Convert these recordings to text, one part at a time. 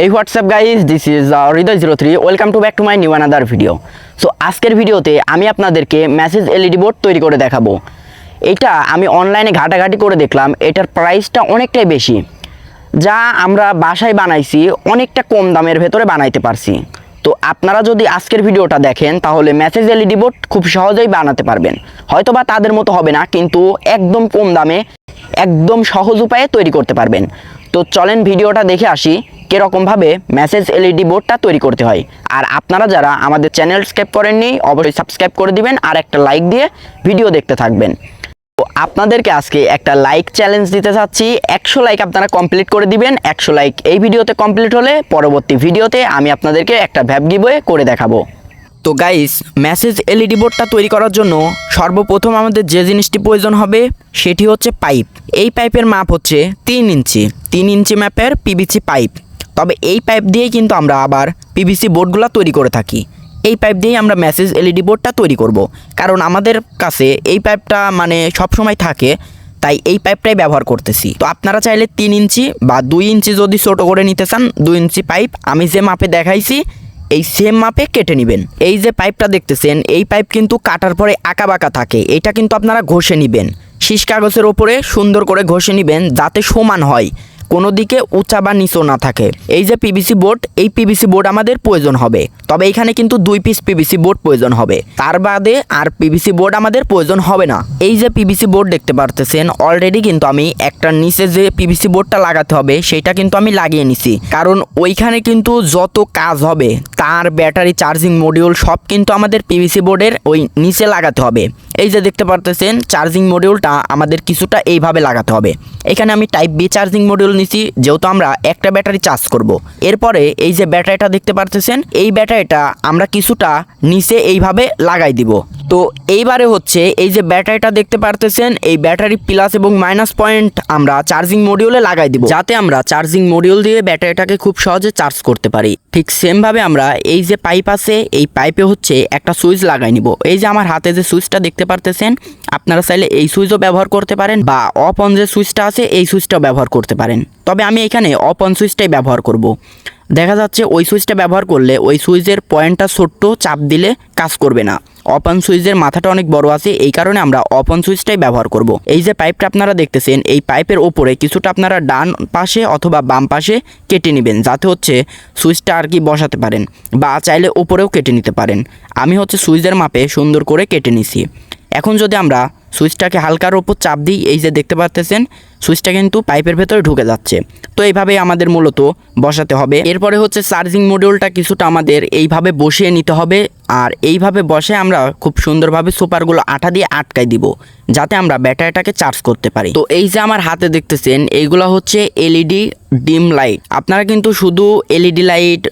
Hey what's up guys this is Hriday zero three welcome to back to my new another video so আজকের ভিডিওতে আমি আপনাদেরকে message LED board তৈরি করে দেখাবো। এটা আমি অনলাইনে ঘাটাঘাটি করে দেখলাম। এটার প্রাইসটা অনেকটাই বেশি, যা আমরা বাসায় বানাইছি, অনেকটা কম দামের ভেতরে বানাইতে পারছি। তো আপনারা যদি আজকের ভিডিওটা দেখেন, তাহলে মেসেজ এলইডি বোর্ড খুব সহজেই বানাতে পারবেন। হয়তো বা তাদের মতো হবে না, কিন্তু একদম কম দামে, একদম সহজ উপায়ে তৈরি করতে পারবেন। তো চলেন ভিডিওটা দেখে আসি কীরকমভাবে মেসেজ এলইডি বোর্ডটা তৈরি করতে হয়। আর আপনারা যারা আমাদের চ্যানেল সাবস্ক্রাইব করেননি, অবশ্যই সাবস্ক্রাইব করে দিবেন আর একটা লাইক দিয়ে ভিডিও দেখতে থাকবেন। তো আপনাদেরকে আজকে একটা লাইক চ্যালেঞ্জ দিতে চাচ্ছি। একশো লাইক আপনারা কমপ্লিট করে দিবেন। একশো লাইক এই ভিডিওতে কমপ্লিট হলে পরবর্তী ভিডিওতে আমি আপনাদেরকে একটা ভ্যাব গিবয়ে করে দেখাবো। তো গাইস মেসেজ এলইডি বোর্ডটা তৈরি করার জন্য সর্বপ্রথম আমাদের যে জিনিসটি প্রয়োজন হবে, সেটি হচ্ছে পাইপ এই পাইপের মাপ হচ্ছে তিন ইঞ্চি। তিন ইঞ্চি ম্যাপের পিভিসি পাইপ তবে এই পাইপ দিয়েই কিন্তু আমরা আবার পিভিসি বোর্ডগুলো তৈরি করে থাকি। এই পাইপ দিয়েই আমরা মেসেজ এলইডি বোর্ডটা তৈরি করব। কারণ আমাদের কাছে এই পাইপটা মানে সবসময় থাকে, তাই এই পাইপটাই ব্যবহার করতেছি। তো আপনারা চাইলে তিন ইঞ্চি বা দুই ইঞ্চি যদি ছোটো করে নিতে চান, দুই ইঞ্চি পাইপ আমি যে মাপে দেখাইছি এই সেম মাপে কেটে নেবেন। এই যে পাইপটা দেখতেছেন, এই পাইপ কিন্তু কাটার পরে আঁকা বাঁকা থাকে। এটা কিন্তু আপনারা ঘষে নেবেন। শীষ কাগজের ওপরে সুন্দর করে ঘষে নেবেন, যাতে সমান হয়। কোনো দিকে উঁচা বা নিচু না থাকে। এই যে পিভিসি বোর্ড এই পিভিসি বোর্ড আমাদের প্রয়োজন হবে। তবে এখানে কিন্তু দুই পিস পিভিসি বোর্ড প্রয়োজন হবে। তার বাদে আর পিভিসি বোর্ড আমাদের প্রয়োজন হবে না। এই যে পিভিসি বোর্ড দেখতে পারতেছেন অলরেডি কিন্তু আমি একটা নিচে যে পিভিসি বোর্ডটা লাগাতে হবে, সেটা কিন্তু আমি লাগিয়ে নিছি। কারণ ওইখানে কিন্তু যত কাজ হবে, তার ব্যাটারি চার্জিং মডিউল সব কিন্তু আমাদের পিভিসি বোর্ডের ওই নিচে লাগাতে হবে। এই যে দেখতে পারতেছেন চার্জিং মডিউলটা আমাদের কিছুটা এইভাবে লাগাতে হবে। এখানে আমি টাইপ বি চার্জিং মডিউল নিছি, যেহেতু আমরা একটা ব্যাটারি চার্জ করব। এরপরে এই যে ব্যাটারিটা দেখতে পারতেছেন, এই ব্যাটারিটা আমরা কিছুটা নিচে এইভাবে লাগাই দিব। তো এইবারে হচ্ছে এই যে ব্যাটারিটা দেখতে পারতেছেন, এই ব্যাটারি প্লাস এবং মাইনাস পয়েন্ট আমরা চার্জিং মডিউলে লাগাই দিব। যাতে আমরা চার্জিং মডিউল দিয়ে ব্যাটারিটাকে খুব সহজে চার্জ করতে পারি। ঠিক সেমভাবে আমরা এই যে পাইপ আছে, এই পাইপে হচ্ছে একটা সুইচ লাগাই নিব এই যে আমার হাতে যে সুইচটা দেখতে পারতেছেন, আপনারা চাইলে এই সুইচও ব্যবহার করতে পারেন বা অফ অন যে সুইচটা আছে, এই সুইচটাও ব্যবহার করতে পারেন তবে আমি এখানে অন সুইচটাই ব্যবহার করব। দেখা যাচ্ছে ওই সুইচটা ব্যবহার করলে ওই সুইচের পয়েন্টটা ছোট্ট চাপ দিলে কাজ করবে না। অপন সুইচের মাথাটা অনেক বড় আছে, এই কারণে আমরা অপন সুইচটাই ব্যবহার করব। এই যে পাইপটা আপনারা দেখতেছেন, এই পাইপের ওপরে কিছুটা আপনারা ডান পাশে অথবা বাম পাশে কেটে নেবেন, যাতে হচ্ছে সুইচটা আর কি বসাতে পারেন বা চাইলে ওপরেও কেটে নিতে পারেন। আমি হচ্ছে সুইচের মাপে সুন্দর করে কেটে নিছি। এখন যদি আমরা সুইচটাকে হালকার ওপর চাপ দিই, এই যে দেখতে পাচ্তেছেন সুইচটা কিন্তু পাইপের ভেতরে ঢুকে যাচ্ছে। তো এইভাবেই আমাদের মূলত বসাতে হবে। এরপরে হচ্ছে চার্জিং মডিউলটা কিছুটা আমাদের এইভাবে বসিয়ে নিতে হবে। আর এইভাবে বসে আমরা খুব সুন্দরভাবে সুপারগুলো আঠা দিয়ে আটকাই দিব, যাতে আমরা ব্যাটারিটাকে চার্জ করতে পারি। তো এই যে আমার হাতে দেখতেছেন, এইগুলো হচ্ছে এলইডি ডিম লাইট। আপনারা কিন্তু শুধু এলইডি লাইট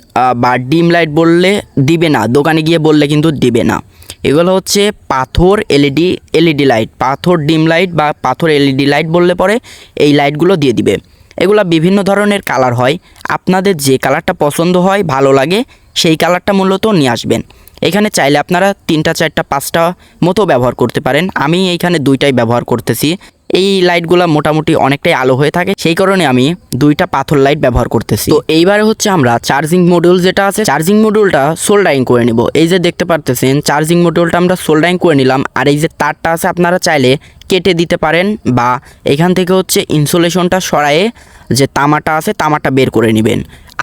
বা ডিম লাইট বললে দিবে না, দোকানে গিয়ে বললে কিন্তু দিবে না। এগুলো হচ্ছে পাথর এলইডি এলইডি লাইট। পাথর ডিম লাইট বা পাথর এলইডি লাইট বললে পরে এই লাইটগুলো দিয়ে দিবে। এগুলো বিভিন্ন ধরনের কালার হয়। আপনাদের যে কালারটা পছন্দ হয়, ভালো লাগে, সেই কালারটা মূলত নিয়ে আসবেন। এখানে চাইলে আপনারা তিনটা, চারটা, পাঁচটা মতো ব্যবহার করতে পারেন। আমি এইখানে দুইটাই ব্যবহার করতেছি। এই লাইটগুলো মোটামুটি অনেকটাই আলো হয়ে থাকে, সেই কারণে আমি দুইটা পাথর লাইট ব্যবহার করতেছি। তো এইবারে হচ্ছে আমরা চার্জিং মডিউল যেটা আছে চার্জিং মডিউলটা সোল্ডারিং করে নিব। এই যে দেখতে পারতেছেন চার্জিং মডিউলটা আমরা সোল্ডারিং করে নিলাম। আর এই যে তারটা আছে, আপনারা চাইলে কেটে দিতে পারেন বা এখান থেকে হচ্ছে ইনসুলেশনটা সরায়ে যে তামাটা আছে, তামাটা বের করে নেবেন।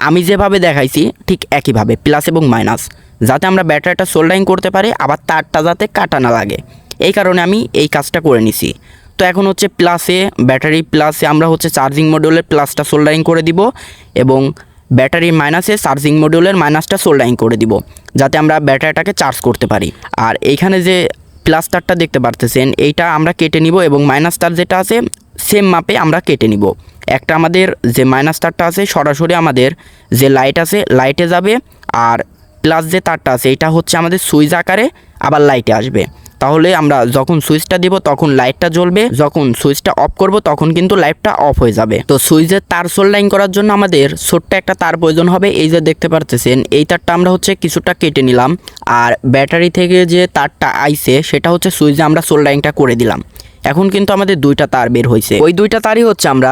আমি যেভাবে দেখাইছি, ঠিক একইভাবে প্লাস এবং মাইনাস যাতে আমরা ব্যাটারিটা সোল্ডারিং করতে পারি, আবার তারটা যাতে কাটা না লাগে। এই কারণে আমি এই কাজটা করে নিছি। তো এখন হচ্ছে প্লাসে ব্যাটারি প্লাসে আমরা হচ্ছে চার্জিং মডিউলের প্লাসটা সোল্ডারিং করে দিব এবং ব্যাটারি মাইনাসে চার্জিং মডিউলের মাইনাসটা সোল্ডারিং করে দিব, যাতে আমরা ব্যাটারিটাকে চার্জ করতে পারি। আর এইখানে যে প্লাস তারটা দেখতে পারতেছেন, এইটা আমরা কেটে নিব এবং মাইনাস তার যেটা আছে সেম মাপে আমরা কেটে নিব। একটা আমাদের যে মাইনাস তারটা আছে, সরাসরি আমাদের যে লাইট আছে লাইটে যাবে, আর প্লাস যে তারটা আছে, এটা হচ্ছে আমাদের সুইচ আকারে আবার লাইটে আসবে। তাহলে আমরা যখন সুইচটা দিব তখন লাইটটা জ্বলবে, যখন সুইচটা অফ করব তখন কিন্তু লাইটটা অফ হয়ে যাবে। তো সুইচের তার সোল্ডারিং করার জন্য আমাদের ছোট্ট একটা তার প্রয়োজন হবে, এই যে দেখতে পারতেছেন, এই তারটা আমরা হচ্ছে কিছুটা কেটে নিলাম। আর ব্যাটারি থেকে যে তারটা আইছে সেটা হচ্ছে সুইচে আমরা সোল্ডারিংটা করে দিলাম। এখন কিন্তু আমাদের দুইটা তার বের হয়েছে। ওই দুইটা তারই হচ্ছে আমরা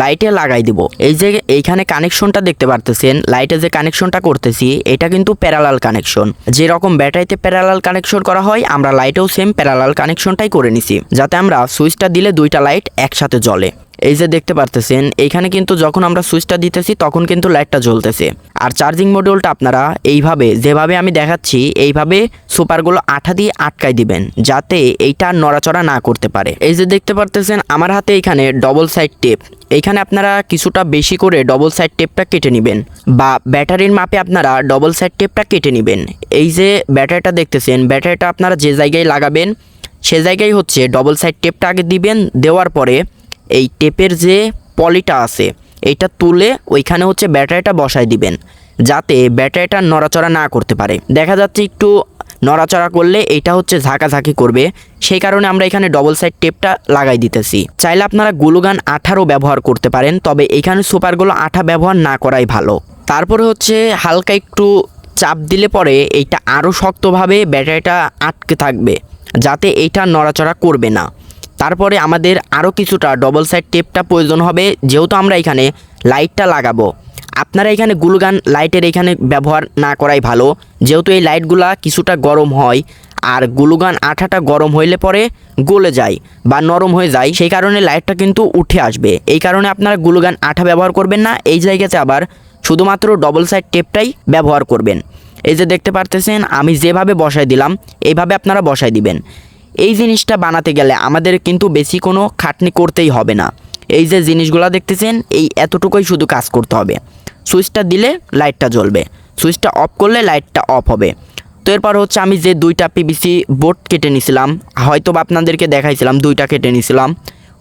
লাইটে লাগাই দিব। এই যে এইখানে কানেকশনটা দেখতে পারতেছেন, লাইটে যে কানেকশনটা করতেছি, এটা কিন্তু প্যারালাল কানেকশন যেরকম ব্যাটারিতে প্যারালাল কানেকশন করা হয়, আমরা লাইটেও সেম প্যারালাল কানেকশনটাই করে নিছি। যাতে আমরা সুইচটা দিলে দুইটা লাইট একসাথে জ্বলে। এই যে দেখতে পারতেছেন, এইখানে কিন্তু যখন আমরা সুইচটা দিতেছি, তখন কিন্তু লাইটটা জ্বলতেছে। আর চার্জিং মডিউলটা আপনারা এইভাবে, যেভাবে আমি দেখাচ্ছি, এইভাবে সুপারগুলো আঠা দিয়ে আটকাই দিবেন, যাতে এইটা নড়াচড়া না করতে পারে। এই যে দেখতে পারতেছেন, আমার হাতে এইখানে ডবল সাইড টেপ এইখানে আপনারা কিছুটা বেশি করে ডবল সাইড টেপটা কেটে নেবেন, বা ব্যাটারির মাপে আপনারা ডবল সাইড টেপটা কেটে নেবেন। এই যে ব্যাটারিটা দেখতেছেন, ব্যাটারিটা আপনারা যে জায়গায় লাগাবেন, সে জায়গায় হচ্ছে ডবল সাইড টেপটা আগে দিবেন, দেওয়ার পরে এই টেপের যে পলিটা আছে, এইটা তুলে ওইখানে হচ্ছে ব্যাটারিটা বসায় দিবেন, যাতে ব্যাটারিটা নড়াচড়া না করতে পারে। দেখা যাচ্ছে একটু নড়াচড়া করলে এইটা হচ্ছে ঝাঁকাঝাঁকি করবে, সেই কারণে আমরা এখানে ডবল সাইড টেপটা লাগাই দিতেছি। চাইলে আপনারা গ্লুগান আঠারও ব্যবহার করতে পারেন, তবে এখানে সুপারগুলো আঠা ব্যবহার না করাই ভালো। তারপরে হচ্ছে হালকা একটু চাপ দিলে পরে এইটা আরও শক্তভাবে ব্যাটারিটা আটকে থাকবে, যাতে এইটা নড়াচড়া করবে না। তারপরে আমাদের আরও কিছুটা ডবল সাইড টেপটা প্রয়োজন হবে, যেহেতু আমরা এখানে লাইটটা লাগাবো। আপনারা এখানে গুলগান লাইটের এখানে ব্যবহার না করাই ভালো, যেহেতু এই লাইটগুলা কিছুটা গরম হয়, আর গুলুগান আঠাটা গরম হইলে পরে গলে যায় বা নরম হয়ে যায়, সেই কারণে লাইটটা কিন্তু উঠে আসবে। এই কারণে আপনারা গুলগান আঠা ব্যবহার করবেন না, এই জায়গাতে আবার শুধুমাত্র ডবল সাইড টেপটাই ব্যবহার করবেন। এই যে দেখতে পারতেছেন, আমি যেভাবে বসাই দিলাম এইভাবে আপনারা বসাই দিবেন। এই জিনিসটা বানাতে গেলে আমাদের কিন্তু বেশি কোনো খাটনি করতেই হবে না। এই যে জিনিসগুলো দেখতেছেন, এই এতটুকুই শুধু কাজ করতে হবে। সুইচটা দিলে লাইটটা জ্বলবে। সুইচটা অফ করলে লাইটটা অফ হবে। তো এরপর হচ্ছে আমি যে দুইটা পিবিসি বোর্ড কেটে নিছিলাম হয়তো বা আপনাদেরকে দেখাইছিলাম, দুইটা কেটে নিছিলাম।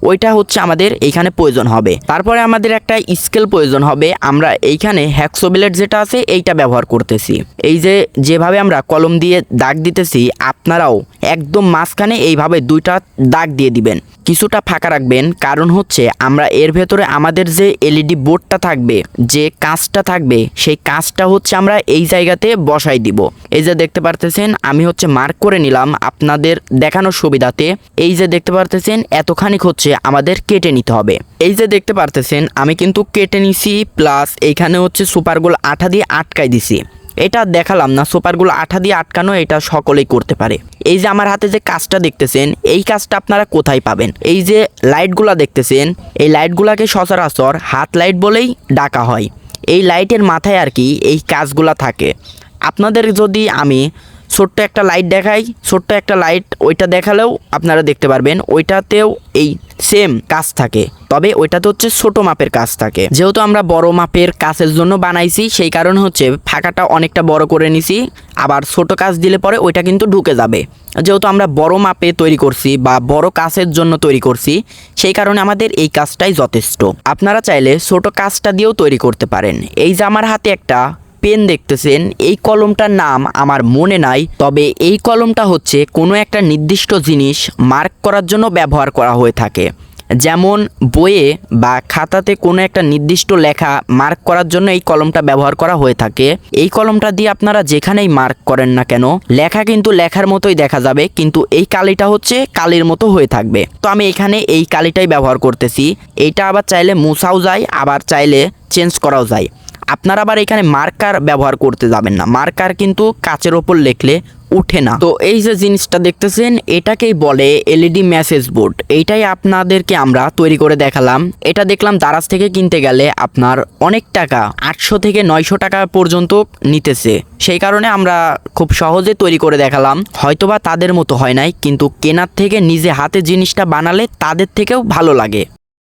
ওইটা হচ্ছে আমাদের এইখানে প্রয়োজন হবে। তারপরে আমাদের একটা স্কেল প্রয়োজন হবে। আমরা এইখানে হ্যাক্সোবিলেট যেটা আছে, এইটা ব্যবহার করতেছি। এই যে যেভাবে আমরা কলম দিয়ে দাগ দিতেছি, আপনারাও একদম মাঝখানে এইভাবে দুইটা দাগ দিয়ে দিবেন। কিছুটা ফাঁকা রাখবেন। কারণ হচ্ছে আমরা এর ভেতরে আমাদের যে এলইডি বোর্ডটা থাকবে, যে কাঁচটা থাকবে, সেই কাঁচটা হচ্ছে আমরা এই জায়গাতে বসাই দিব। এই যে দেখতে পারতেছেন, আমি হচ্ছে মার্ক করে নিলাম আপনাদের দেখানোর সুবিধাতে। এই যে দেখতে পারতেছেন, এতখানিক হচ্ছে আমাদের কেটে নিতে হবে। এই যে দেখতে পারতেছেন, আমি কিন্তু কেটে নিছি প্লাস এইখানে হচ্ছে সুপারগুলো আঠা দিয়ে আটকাই দিছি। এটা দেখালাম না সুপারগুলো আঠা দিয়ে আটকানো, এটা সকলেই করতে পারে। এই যে আমার হাতে যে কাজটা দেখতেছেন, এই কাজটা আপনারা কোথায় পাবেন? এই যে লাইটগুলা দেখতেছেন, এই লাইটগুলাকে সচরাচর হাত লাইট বলেই ডাকা হয়। এই লাইটের মাথায় আর কি এই কাজগুলা থাকে। আপনাদের যদি আমি ছোট্ট একটা লাইট দেখাই, ছোট্ট একটা লাইট ওইটা দেখালেও আপনারা দেখতে পারবেন, ওইটাতেও এই সেম কাজ থাকে। তবে ওইটাতে হচ্ছে ছোট মাপের কাজ থাকে। যেহেতু আমরা বড় মাপের কাজের জন্য বানাইছি, সেই কারণে হচ্ছে ফাঁকাটা অনেকটা বড় করে নিছি। আবার ছোট কাজ দিলে পরে ওইটা কিন্তু ঢুকে যাবে। যেহেতু আমরা বড় মাপে তৈরি করছি বা বড় কাজের জন্য তৈরি করছি, সেই কারণে আমাদের এই কাজটাই যথেষ্ট। আপনারা চাইলে ছোট কাজটা দিয়েও তৈরি করতে পারেন। এই যে আমার হাতে একটা পেন দেখতেছেন, এই কলমটার নাম আমার মনে নাই, তবে এই কলমটা হচ্ছে কোনো একটা নির্দিষ্ট জিনিস মার্ক করার জন্য ব্যবহার করা হয়ে থাকে। যেমন বইয়ে বা খাতাতে কোনো একটা নির্দিষ্ট লেখা মার্ক করার জন্য এই কলমটা ব্যবহার করা হয়ে থাকে। এই কলমটা দিয়ে আপনারা যেখানেই মার্ক করেন না কেন, লেখা কিন্তু লেখার মতোই দেখা যাবে, কিন্তু এই কালিটা হচ্ছে কালির মতো হয়ে থাকবে। তো আমি এখানে এই কালিটাই ব্যবহার করতেছি। এইটা আবার চাইলে মুছাও যায়, আবার চাইলে চেঞ্জ করাও যায়। আপনারা আবার এখানে মার্কার ব্যবহার করতে যাবেন না। মার্কার কিন্তু কাচের ওপর লেখলে উঠে না। তো এই যে জিনিসটা দেখতেছেন, এটাকেই বলে এলইডি মেসেজ বোর্ড এইটাই আপনাদেরকে আমরা তৈরি করে দেখালাম। এটা দেখলাম দারাজ থেকে কিনতে গেলে আপনার অনেক টাকা, আটশো থেকে নয়শো টাকা পর্যন্ত নিতেছে। সেই কারণে আমরা খুব সহজে তৈরি করে দেখালাম। হয়তোবা তাদের মতো হয় নাই, কিন্তু কেনার থেকে নিজে হাতে জিনিসটা বানালে তাদের থেকেও ভালো লাগে।